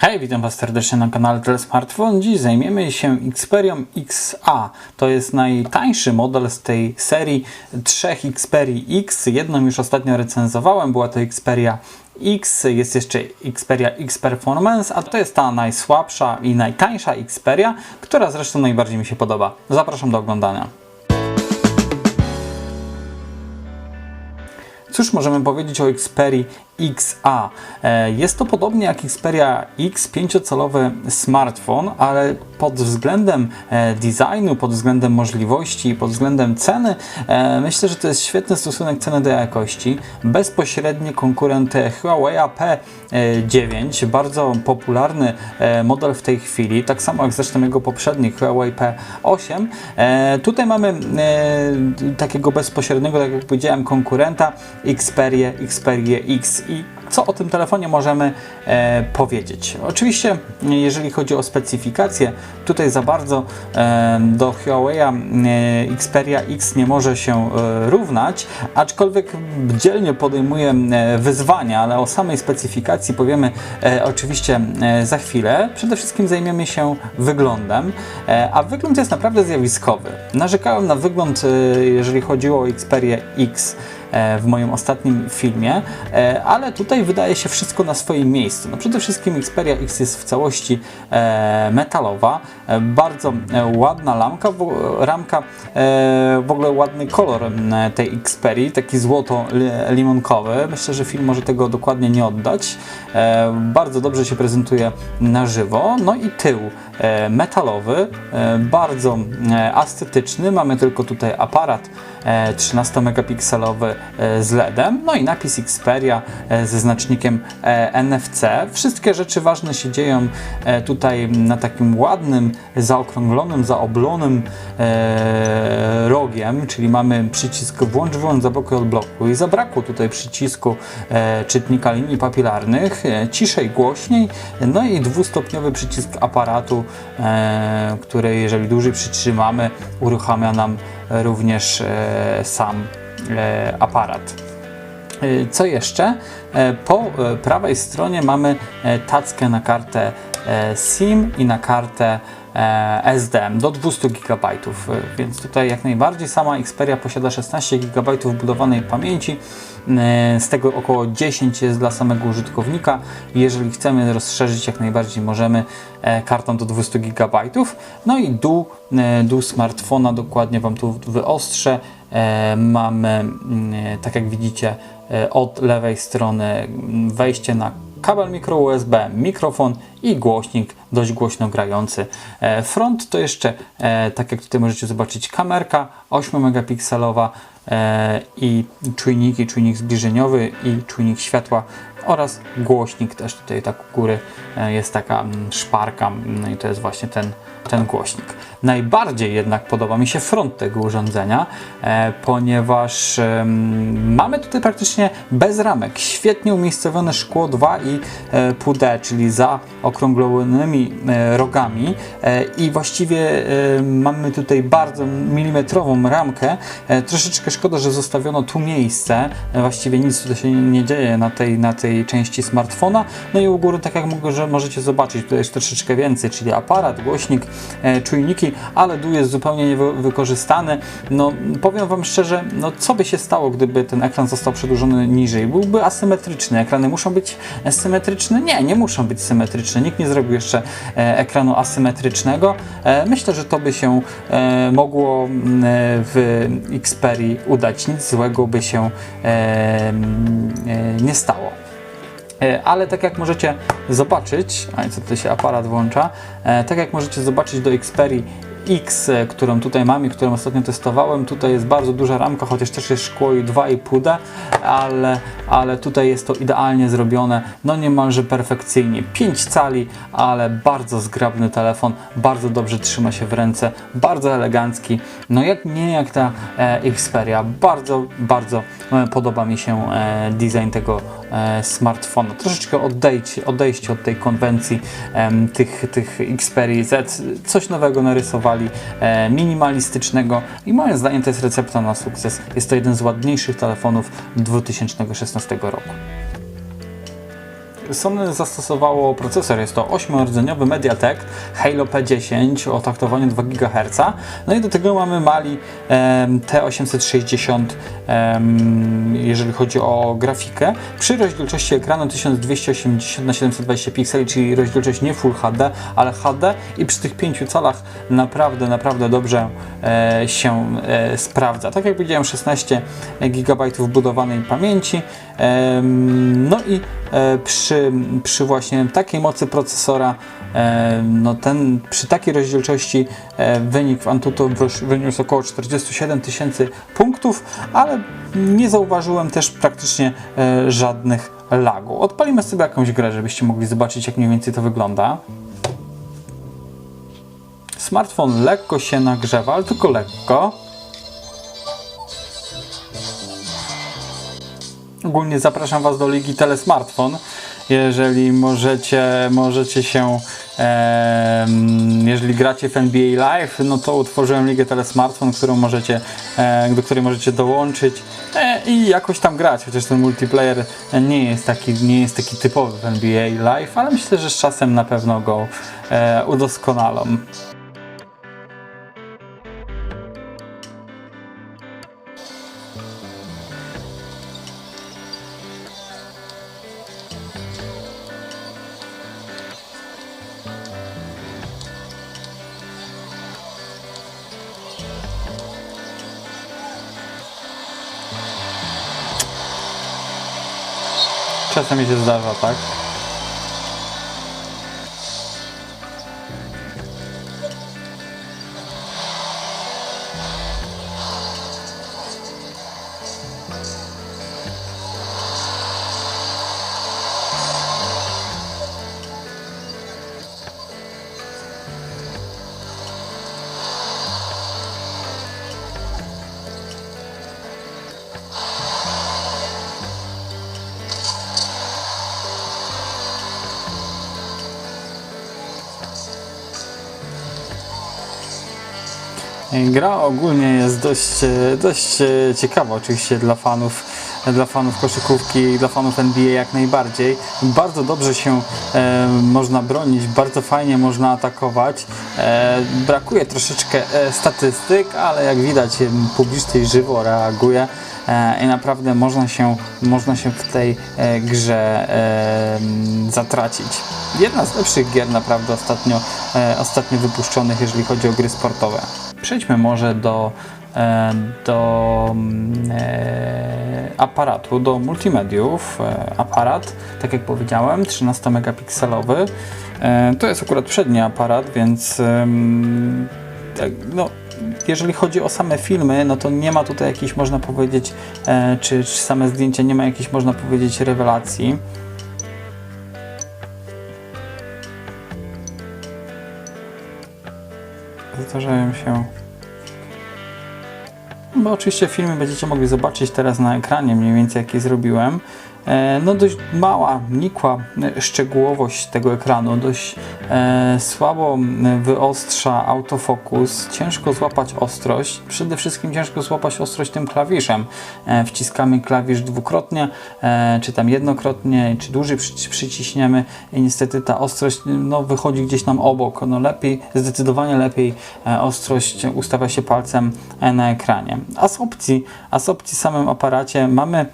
Hej, witam Was serdecznie na kanale Telesmartphone. Dziś zajmiemy się Xperią XA. To jest najtańszy model z tej serii trzech Xperii X. Jedną już ostatnio recenzowałem, była to Xperia X, jest jeszcze Xperia X Performance, a to jest ta najsłabsza i najtańsza Xperia, która zresztą najbardziej mi się podoba. Zapraszam do oglądania. Cóż możemy powiedzieć o Xperii XA? E, Jest to podobnie jak Xperia X, 5-calowy smartfon, ale pod względem e, designu, pod względem możliwości, pod względem ceny, e, myślę, że to jest świetny stosunek ceny do jakości. Bezpośredni konkurent Huawei P9, bardzo popularny model w tej chwili, tak samo jak zresztą jego poprzednik Huawei P8. E, Tutaj mamy takiego bezpośredniego, tak jak powiedziałem, konkurenta Xperia, Xperia X i co o tym telefonie możemy e, powiedzieć? Oczywiście, jeżeli chodzi o specyfikację, tutaj za bardzo e, do Huawei e, Xperia X nie może się e, równać, aczkolwiek dzielnie podejmuje e, wyzwania, ale o samej specyfikacji powiemy e, oczywiście e, za chwilę. Przede wszystkim zajmiemy się wyglądem, e, a wygląd jest naprawdę zjawiskowy. Narzekałem na wygląd, e, jeżeli chodziło o Xperia X w moim ostatnim filmie, e, ale tutaj wydaje się wszystko na swoim miejscu. No przede wszystkim Xperia X jest w całości e, metalowa, e, bardzo e, ładna lamka, ramka, e, w ogóle ładny kolor tej Xperii, taki złoto-limonkowy. Myślę, że film może tego dokładnie nie oddać. E, bardzo dobrze się prezentuje na żywo. No i tył e, metalowy, e, bardzo e, estetyczny. Mamy tylko tutaj aparat e, 13-megapikselowy e, z LEDem, no i napis Xperia e, ze znacznikiem e, NFC. Wszystkie rzeczy ważne się dzieją e, tutaj na takim ładnym, zaokrąglonym, zaoblonym e, rogiem, czyli mamy przycisk włącz, wyłącz, zablokuj, odblokuj. Zabrakło tutaj przycisku e, czytnika linii papilarnych, e, ciszej, głośniej, no i dwustopniowy przycisk aparatu, e, który jeżeli dłużej przytrzymamy, uruchamia nam również e, sam e, aparat. Co jeszcze? Po prawej stronie mamy tackę na kartę SIM i na kartę SD do 200 GB, więc tutaj jak najbardziej sama Xperia posiada 16 GB budowanej pamięci, z tego około 10 jest dla samego użytkownika. Jeżeli chcemy rozszerzyć, jak najbardziej możemy e, kartą do 200 GB. No i dół, e, dół smartfona, dokładnie Wam tu wyostrzę. E, Mamy, mm, e, tak jak widzicie, e, od lewej strony wejście na kabel mikro USB, mikrofon i głośnik dość głośno grający. E, Front to jeszcze, e, tak jak tutaj możecie zobaczyć, kamerka 8 megapikselowa e, i czujniki, czujnik zbliżeniowy i czujnik światła oraz głośnik też tutaj tak u góry e, jest taka mm, szparka no i to jest właśnie ten, ten głośnik. Najbardziej jednak podoba mi się front tego urządzenia, e, ponieważ mamy tutaj praktycznie bez ramek, świetnie umiejscowione szkło 2 i e, D, czyli za okrąglonymi e, rogami i właściwie mamy tutaj bardzo milimetrową ramkę. Troszeczkę szkoda, że zostawiono tu miejsce, właściwie nic tutaj się nie dzieje na tej, na tej części smartfona. No i u góry, tak jak mogę, że możecie zobaczyć, tutaj jest troszeczkę więcej, czyli aparat, głośnik, e, czujniki, ale dół jest zupełnie niewykorzystany. No powiem Wam szczerze, no co by się stało, gdyby ten ekran został przedłużony niżej? Byłby asymetryczny. Ekrany muszą być symetryczne? Nie, nie muszą być symetryczne. Nikt nie zrobił jeszcze e, ekranu asymetrycznego. E, myślę, że to by się e, mogło m, w Xperii udać. Nic złego by się e, m, e, nie stało. E, Ale tak jak możecie zobaczyć, a co tutaj się aparat włącza, e, tak jak możecie zobaczyć do Xperii X, e, którą tutaj mam i którą ostatnio testowałem, tutaj jest bardzo duża ramka, chociaż też jest szkło i 2,5D, ale, ale tutaj jest to idealnie zrobione, no niemalże perfekcyjnie. 5 cali, ale bardzo zgrabny telefon, bardzo dobrze trzyma się w ręce, bardzo elegancki, no jak nie jak ta e, Xperia, bardzo, bardzo podoba mi się e, design tego smartfona. Troszeczkę odejście, odejście od tej konwencji tych, tych Xperia Z, coś nowego narysowali, e, minimalistycznego i moim zdaniem to jest recepta na sukces. Jest to jeden z ładniejszych telefonów 2016 roku. Sony zastosowało procesor, jest to 8-rdzeniowy MediaTek Halo P10 o taktowaniu 2 GHz. No i do tego mamy Mali em, T860, em, jeżeli chodzi o grafikę, przy rozdzielczości ekranu 1280 na 720 pikseli, czyli rozdzielczość nie Full HD, ale HD i przy tych 5 calach naprawdę, naprawdę dobrze e, się e, sprawdza. Tak jak powiedziałem, 16 GB budowanej pamięci. No i e, przy, przy właśnie takiej mocy procesora, e, no ten, przy takiej rozdzielczości e, wynik w Antutu wyniósł około 47 tysięcy punktów, ale nie zauważyłem też praktycznie żadnych lagów. Odpalimy sobie jakąś grę, żebyście mogli zobaczyć, jak mniej więcej to wygląda. Smartfon lekko się nagrzewa, ale tylko lekko. Ogólnie zapraszam Was do Ligi Telesmartfon. Jeżeli możecie, możecie się, em, jeżeli gracie w NBA Live, no to utworzyłem Ligę Telesmartfon, którą możecie, e, do której możecie dołączyć e, i jakoś tam grać, chociaż ten multiplayer nie jest taki, nie jest taki typowy w NBA Live, ale myślę, że z czasem na pewno go e, udoskonalą. Czasem mi się zdarza, tak? Gra ogólnie jest dość, e, dość e, ciekawa oczywiście dla fanów, dla fanów koszykówki dla fanów NBA jak najbardziej. Bardzo dobrze się e, można bronić, bardzo fajnie można atakować. E, brakuje troszeczkę e, statystyk, ale jak widać publiczność żywo reaguje i naprawdę można się, można się w tej grze zatracić. Jedna z lepszych gier naprawdę ostatnio, ostatnio wypuszczonych, jeżeli chodzi o gry sportowe. Przejdźmy może do, e, do mm, e, aparatu, do multimediów. E, aparat, tak jak powiedziałem, 13 megapikselowy. E, to jest akurat przedni aparat, więc tak, no, jeżeli chodzi o same filmy, no to nie ma tutaj jakiejś, można powiedzieć, czy, czy same zdjęcia, nie ma jakiejś, można powiedzieć, rewelacji. Zdarzają się. Bo oczywiście filmy będziecie mogli zobaczyć teraz na ekranie, mniej więcej jakie zrobiłem. E, No dość mała, nikła szczegółowość tego ekranu, dość e, słabo wyostrza autofokus, ciężko złapać ostrość, przede wszystkim ciężko złapać ostrość tym klawiszem. E, wciskamy klawisz dwukrotnie, czy tam jednokrotnie, czy dłużej przy, przyciśniemy i niestety ta ostrość no, wychodzi gdzieś nam obok. No lepiej, zdecydowanie lepiej ostrość ustawia się palcem na ekranie. A z opcji, a z opcji samym aparacie mamy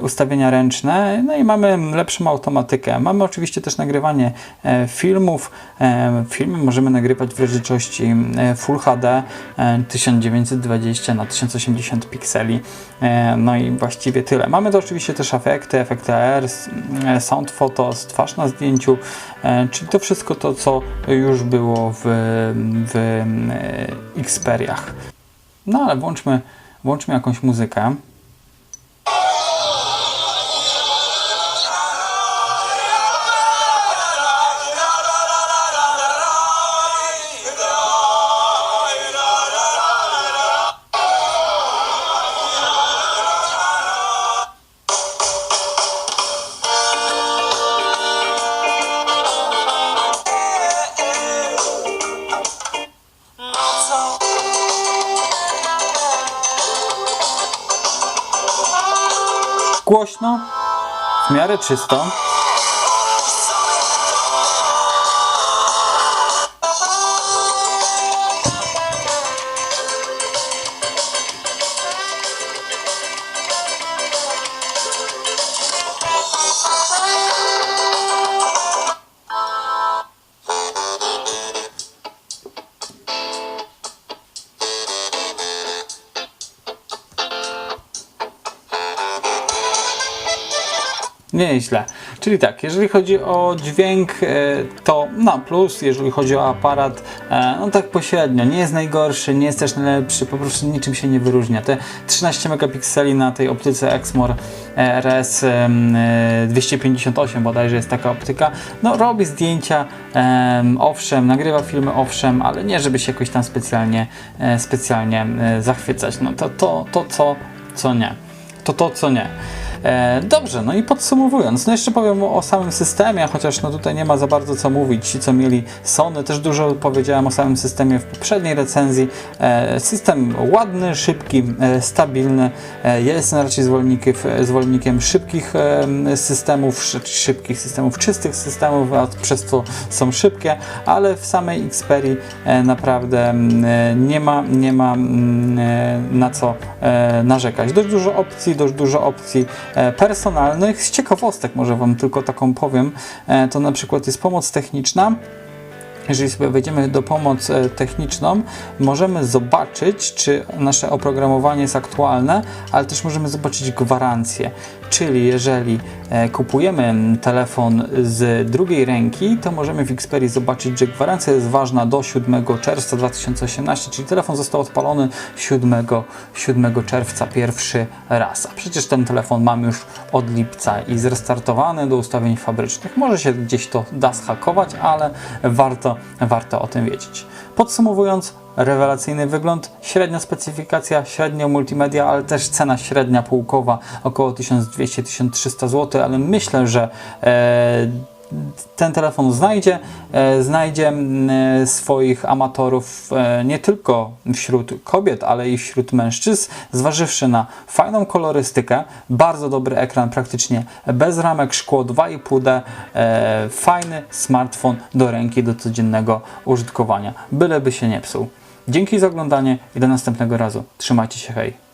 ustawienia ręczne, no i mamy lepszą automatykę. Mamy oczywiście też nagrywanie e, filmów. E, Filmy możemy nagrywać w rozdzielczości e, Full HD e, 1920 na 1080 pikseli. E, No i właściwie tyle. Mamy to oczywiście też efekty, efekty AR, e, sound photos, twarz na zdjęciu, e, czyli to wszystko to, co już było w, w e, Xperiach. No ale włączmy, włączmy jakąś muzykę. Głośno, w miarę czysto. Nieźle. Czyli tak, jeżeli chodzi o dźwięk, e, to na plus, jeżeli chodzi o aparat, e, no tak pośrednio. Nie jest najgorszy, nie jest też najlepszy, po prostu niczym się nie wyróżnia. Te 13 megapikseli na tej optyce Exmor RS em, e, 258 bodajże jest taka optyka, no robi zdjęcia, em, owszem, nagrywa filmy, owszem, ale nie żeby się jakoś tam specjalnie, specjalnie zachwycać. No to, to, to co, co nie. To to, co nie. E, dobrze, no i podsumowując, no jeszcze powiem o, samym systemie, chociaż no tutaj nie ma za bardzo co mówić. Ci, co mieli Sony, też dużo powiedziałem o samym systemie w poprzedniej recenzji. E, system ładny, szybki, e, stabilny. Jestem raczej zwolennikiem, zwolennikiem szybkich systemów, szy- szybkich systemów, czystych systemów, a przez to są szybkie, ale w samej Xperii naprawdę nie ma, nie ma mm, na co narzekać. Dość dużo opcji, dość dużo opcji personalnych. Z ciekawostek może Wam tylko taką powiem, e, to na przykład jest pomoc techniczna. Jeżeli sobie wejdziemy do pomoc e, techniczną, możemy zobaczyć, czy nasze oprogramowanie jest aktualne, ale też możemy zobaczyć gwarancję. Czyli jeżeli e, kupujemy telefon z drugiej ręki, to możemy w Xperii zobaczyć, że gwarancja jest ważna do 7 czerwca 2018, czyli telefon został odpalony 7, 7 czerwca pierwszy raz. A przecież ten telefon mamy już od lipca i zrestartowany do ustawień fabrycznych. Może się gdzieś to da zhakować, ale warto, warto o tym wiedzieć. Podsumowując, rewelacyjny wygląd, średnia specyfikacja, średnio multimedia, ale też cena średnia półkowa około 1200-1300 zł, ale myślę, że e, ten telefon znajdzie, e, znajdzie e, swoich amatorów e, nie tylko wśród kobiet, ale i wśród mężczyzn, zważywszy na fajną kolorystykę, bardzo dobry ekran, praktycznie bez ramek, szkło 2,5D, e, fajny smartfon do ręki, do codziennego użytkowania, byleby się nie psuł. Dzięki za oglądanie i do następnego razu. Trzymajcie się, hej!